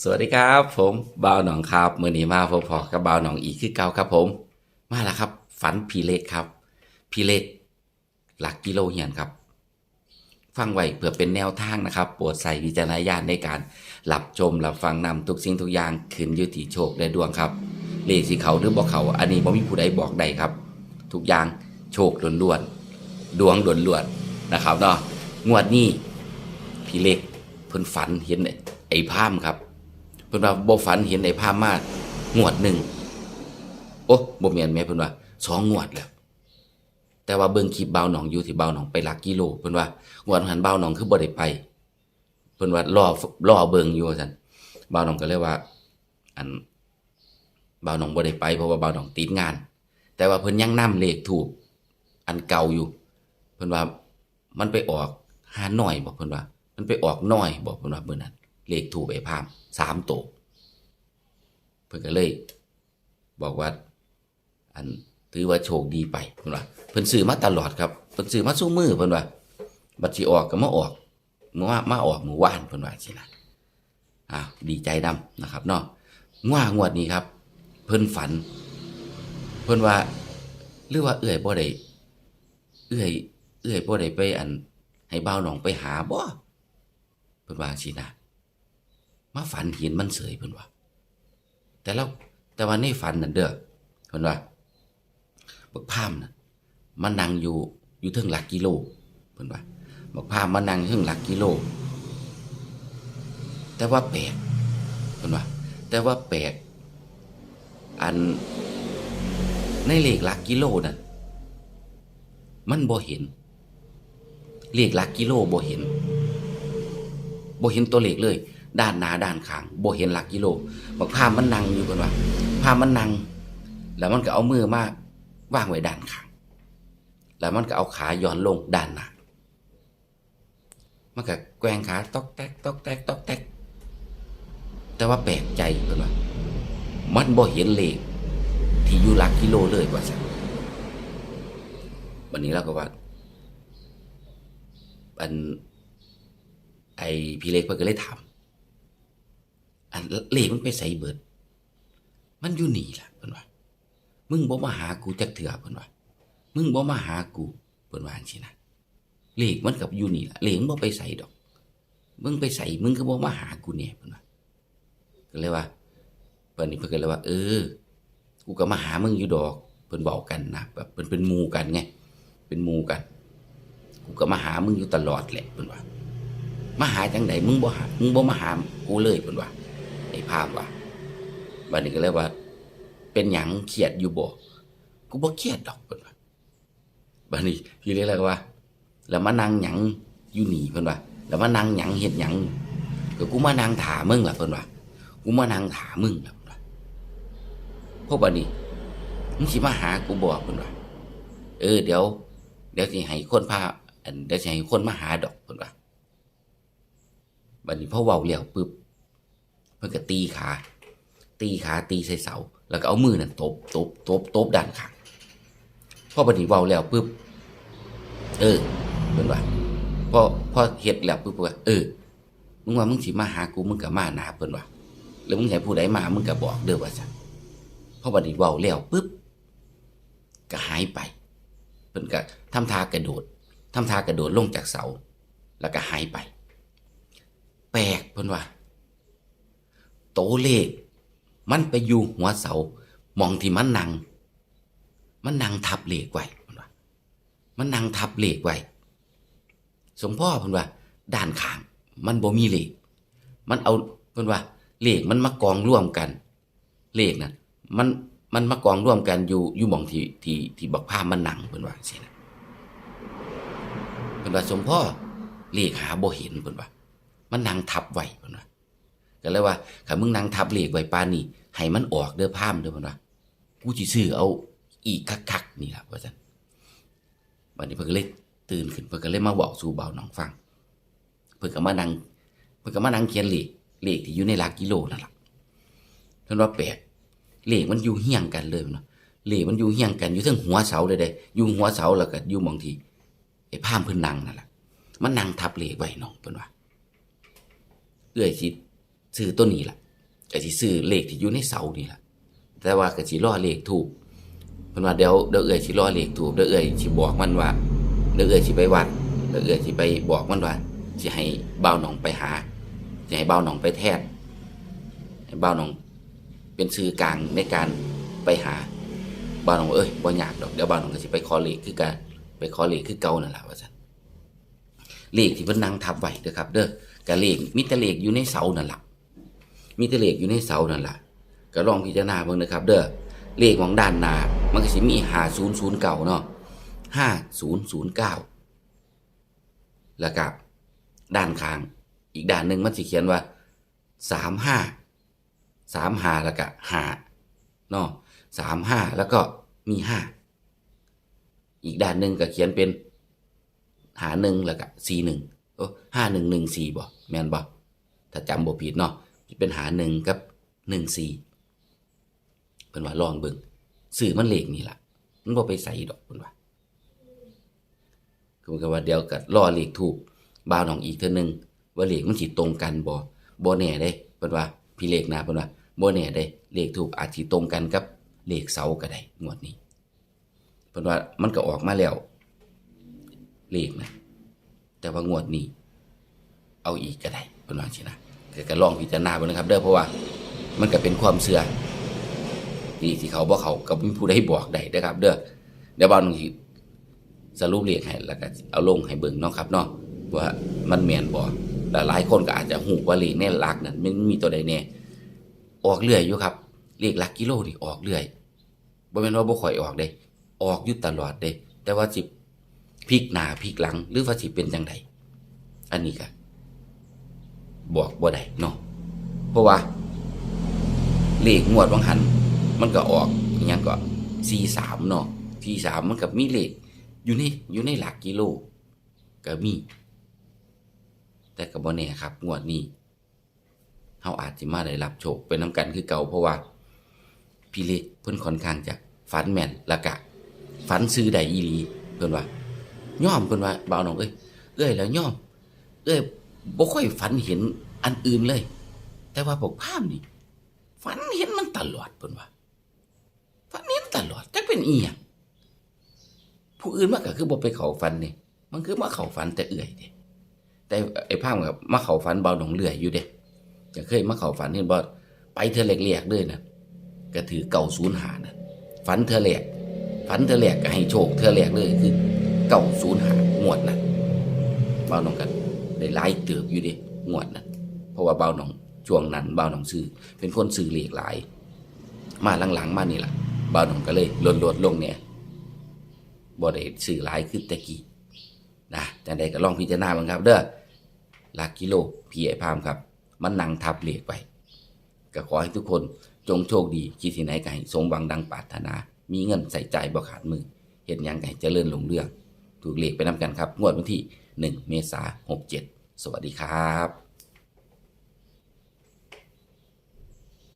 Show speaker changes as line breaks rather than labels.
สวัสดีครับ ผมบ่าวหนองครับมือนี้มาพบพอกับบ่าวหนองอีกคือเก่าครับผม มาแล้วครับ ฝันพีเล็กครับ พีเล็ก หลักกิโลเฮียนครับ ฟังไว้เพื่อเป็นแนวทางนะครับโปรดใส่วิจารณญาณในการรับชมรับฟังนำทุกสิ่งทุกอย่างขึ้นอยู่ที่โชคและดวงครับเลขสีเขาหรือบอกเขา อันนี้บ่มีผู้ใดบอกได้ครับ ทุกอย่างโชคล้วนๆดวงล้วนๆนะครับเนาะงวดนี้พี่เล็กเพิ่นฝันเห็นไอ้พามครับ พิ่นว่าบ่ฝันเห็นไอ้พามมางวดหนึ่งโอ้บ่แม่นแม่เพิ่นว่าสองงวดแล้ว แต่ว่าเบิ่งคลิปเบาหนองอยู่ที่เบาหนองไปหลักกิโลเพิ่นว่างวดหันเบาหนองคือบ่ได้ไปเพิ่นว่ารอรอเบิ่งอยู่ซั่นเบาหนองก็เลยว่า อันเบาหนองบ่ได้ไปเพราะว่าเบาหนองติดงาน แต่ว่าเพิ่นยังนำเลขถูกอันเก่าอยู่ เพิ่นว่ามันไปออกหาหน่อยบอกเพิ่นว่า มันไปออกน้อยบอกเพิ่นว่าเบิ่นั้น เลขถูกไอ้พามสามโตวเพิ่นก็เลย บอกว่า อันถือว่าโชคดีไปเพิ่นว่าเพิ่นซื้อมาตลอดครับเพิ่นซื้อมาสู้มือเพิ่นว่าบัตรสิออกก็มาออกมาว่ามาออกหมู่ว่านเพิ่นว่าสินะอ่าดีใจดำนะครับเนาะง่างวดนี้ครับ เพิ่นฝัน เพิ่นว่าหรือว่าเอื้อยบ่ได้เอื้อย เอื้อยบ่ได้ไปอัน ให้บ่าวน้องไปหาบ่เพิ่นว่าสินะ มาฝันเห็นมันเสยเพิ่นว่าแต่แล้วแต่ว่าในฝันนั่นเด้อเพิ่นว่าบักพามน่ะมันนั่งอยู่อยู่เทิงหลักกิโลเพิ่นว่าบักพามมันนั่งอยู่เทิงหลักกิโล แต่ว่าแปลกเพิ่นว่าแต่ว่าแปลกอันในเลขหลักกิโลนั่นมันบ่เห็น เลขหลักกิโลบ่เห็นบ่เห็นตัวเลขเลย ด้านหน้าด้านข้างบ่เห็นหลักกิโลบักพามมันนั่งอยู่กันว่าพามมันนั่งแล้วมันก็เอามือมาวางไว้ด้านข้าง แล้วมันก็เอาขาย้อนลงด้านหน้ามันก็แกว่งขาตอกแตกตอกแตกตอกแตกแต่ว่าแปลกใจเพิ่นว่ามันบ่เห็นเลขที่อยู่หลักกิโลเลยว่าซั่นวันนี้เราก็ว่าอันไอพี่เล็กเพิ่นก็เลยถาม อันเลขมันไปใส่เบิด มันอยู่นี่ล่ะเพิ่นว่า มึงบ่มาหากูจักเถื่อเพิ่นว่า มึงบ่มาหากูเพิ่นว่าจังซี่นะเลขมันกับอยู่นี่ล่ะเลขมันบ่ไปใส่ดอก มึงไปใส่มึงก็บ่มาหากูเนี่ยเพิ่นว่าก็เลยว่าเพิ่นนี่เพิ่นก็เลยว่า เออ กูก็มาหามึงอยู่ดอกเพิ่นบอกกันนะแบบเพิ่นเป็นหมู่กันไง เป็นหมู่กัน กูก็มาหามึงอยู่ตลอดแหละเพิ่นว่ามาหาจังไดมึงบ่หามึงบ่มาหากูเลยเพิ่นว่า ไอ้ภาพว่าบัดนี้ก็เลยว่า เป็นหยังเครียดอยู่บ่กูบ่เครียดดอกเพิ่นว่าบัดนี้พี่เลยเลยว่า แล้วมานั่งหยังอยู่นี่เพิ่นว่าแล้วมานั่งหยังเฮ็ดหยังก็กูมานั่งถามึงล่ะเพิ่นว่ากูมานั่งถามึงล่ะเพิ่นว่าพวกบัดนี้มึงสิมาหากูบ่เพิ่นว่าเออเดี๋ยว เดี๋ยวสิให้คนพาอันเดี๋ยวสิให้คนมาหาดอกเพิ่นว่าบัดนี้พอเว้าแล้วปึ๊บ พิ่นก็ตีขา ตีขาตีใส่เสา แล้วก็เอามือนั่นตบตบตบตบด้านข้างพอบัดนี้เว้าแล้วปึ๊บเออเพิ่นว่าพอพอเฮ็ดแล้วปึ๊บว่าเออมึงว่ามึงสิมาหากูมึงก็มาหนาเพิ่นว่าแล้วมึงให้ผู้ใดมามึงก็บอกเด้อว่าซั่นพอบัดนี้เว้าแล้วปึ๊บก็หายไปเพิ่นก็ทำท่ากระโดดทำท่ากระโดดลงจากเสา แล้วก็หายไป แปลกเพิ่นว่า โตเลข มันไปอยู่หัวเสามองที่มันนั่งมันนั่งทับเลขไว้เพิ่นว่ามันนั่งทับเลขไว้สมพ่อพิ่นว่า ด้านข้าง มันบ่มีเลข มันเอาพิ่นว่า เลขมันมากองร่วมกัน เลขนั้นมันมันมากองร่วมกันอยู่อยู่หมองที่ที่ที่บักพามันนั่งเพิ่นว่าสินะเพิ่นว่าสมพ่อเลขหาบ่เห็นเพิ่นว่า มันนั่งทับไว้เพิ่นว่า ก็เลยว่าถ้ามึงนั่งทับเหลขไว้ปานนี้ให้มันออกเด้อพามเด้อพนว่ากูสิซื้อเอาอีกคักๆนี่ล่ะว่าซั่นบัดนี้เพิ่นก็เลยตื่นขึ้นเพิ่นก็เลยมาบอกสู่เบาน้องฟัง เพิ่นก็มานั่งเพิ่นก็มานั่งเขียนเลขเลขที่อยู่ในหลักกิโลนั่นล่ะเพิ่นว่าแปลกเลขมันอยู่เฮี้ยงกันเลยเนาะเลขมันอยู่เฮี้ยงกันอยู่ทั้งหัวเสาเลยเด้อยู่หัวเสาแล้วก็อยู่หมองทีไอ้พามเพิ่นนั่งนั่นล่ะมันนั่งทับเลขไว้น้องเพิ่นว่าเอื้อยสิ ซื้อตัวนี้ล่ะก็สิซื้อเลขที่อยู่ในเสานี่ล่ะ แต่ว่าก็สิรอเลขถูกเพิ่นว่าเดี๋ยวเดี๋ยวเอื้อยสิรอเลขถูกเดี๋ยวเอื้อยสิบอกมันว่าเดี๋ยวเอื้อยสิไปวัดเดี๋ยวเอื้อยสิไปบอกมันว่าสิให้บ่าวหนองไปหาสิให้บ่าวหนองไปแทนให้บ่าวหนอง เป็นสื่อกลางในการไปหาบ่าวหนองเอ้ยบ่อยากดอกเดี๋ยวบ่าวหนองก็สิไปขอเลขคือกันไปขอเลขคือเก่านั่นล่ะว่าซั่นเลขที่เพิ่นนั่งทับไว้เด้อครับ เด้อก็เลขมีแต่เลขอยู่ในเสานั่นล่ะ มีแต่เลขอยู่ในเสานั่นล่ะก็ลองพิจารณาเบิ่งนะครับ เด้อเลขของด้านหน้ามันก็สิมี5009เก่าเนาะ5009แล้วก็ด้านข้าง อีกด้านหนึ่งมันสิเขียนว่า35 35แล้วก็5เนาะ35แล้วก็มี5อีกด้านหนึ่งก็เขียนเป็นหาหนึ่งแล้วก็สี่หนึ่งโอ้ห้าหนึ่งหนึ่งสี่บ่แมนบ่ถ้าจำบ่ผิดเนาะ เป็นหาหนึ่งกับหนึ่งสี่เพิ่นว่าลองเบิ่งสื่อมันเลขนี่ล่ะมันบ่ไปใส่ดอกเพิ่นว่าคือก็ว่าเดียวก็รอเลขถูกบ่าวน้องอีกเทื่อนึงว่าเลขมันสิตรงกันบ่บ่แน่เด้เพิ่นว่าพี่เลขนะเพิ่นว่าบ่แน่เด้เลขถูกอาจสิตรงกันกับเลขเสาก็ได้งวดนี้เพิ่นว่ามันก็ออกมาแล้ว เลขนะแต่ว่างวดนี้ เอาอีกก็ได้เพิ่นว่าสินะ ก็กลองพิจารณาเบิ่งนะครับ เด้อเพราะว่ามันก็เป็นความเชื่อนี่ที่เขาบอกเขาก็มีผู้ใดบอกได้นะครับ เด้อเดี๋ยวบางทีสรุปเรียกให้แล้วก็เอาลงให้เบิ่งเนาะครับเนาะว่ามันแม่นบ่แต่หลายคนก็อาจจะหูว่าเลขแน่ลักนั่นมันมีตัวใดแน่ออกเรื่อยอยู่ครับเลขหลักกิโลนี่ออกเรื่อยบ่แม่นว่าบ่ค่อยออกเด้ออกอยู่ตลอดเด้แต่ว่าสิพลิกหน้าพลิกหลัง หรือว่าสิเป็นจังไดอันนี้ก็ บอกบ่ได้เนาะเพราะว่าเลขงวดวังหัน มันก็ออกอหยังก็สี่สามเนาะสี่สามมันกับมีเลขอยู่ในอยู่ในหลักกิโลก็มี แต่ก็บ่แน่ครับ งวดนี้เฮาอาจสิมาได้รับโชคเป็นน้ำกันคือเก่าเพราะว่าพี่เล็กเพิ่นค่อนข้างจะฝันแม่นละกะฝันซื้อได้อีหลีเพิ่นว่าย่อมเพิ่นว่าบ่าวน้องเอ้ยเอ้ยแล้วย่อม เอ้ย บ่ค่อยฝันเห็นอันอื่นเลย แต่ว่าพวกภาพนี่ฝันเห็นมันตลอดเพิ่นว่าฝันเห็นตลอดจักเป็นอีหยังผู้อื่นมันก็คือบ่ไปเข้าฝันนี่มันคือมาเข้าฝันแต่เอื่อยเด้แต่ไอ้ภาพกับมาเข้าฝันเบาหนองเลื่อยอยู่เด้จะเคยมาเข้าฝันเห็นบ่ไปเธอแรกๆเลยนะก็ถือเก่าศูนย์หานะฝันเธอแรกฝันเธอแรกก็ให้โชคเธอแรกเลยคือเก่าศูนย์หางวดนั้นเบาหนองกัน ได้หลายเติบอยู่ด้งวดนั้นเพราะว่าเบาหนองช่วงนั้นเบาหนองซื้อเป็นคนซื้อเหลขหลาย มาหลังๆ มานี่แหล่ะบ่าหนองก็เลยลดลดลงเนี่ยบ่ได้ซื้อหลายคือแต่กี้นะแต่ใดก็ลองพิจารณาบ้างครับ เด้อหลักกิโลพีไอพามครับ มันนั่งทับเหลขไปก็ขอให้ทุกคนจงโชคดีคิดที่ไหนก็ให้สมหวังดังปรารถนา มีเงินใส่ใจบ่ขาดมือเห็นยังไงเจริญลงเรื่อง ถูกเลขไปนำกันครับ งวดวันที่ 1 เมษายน67 สวัสดีครับ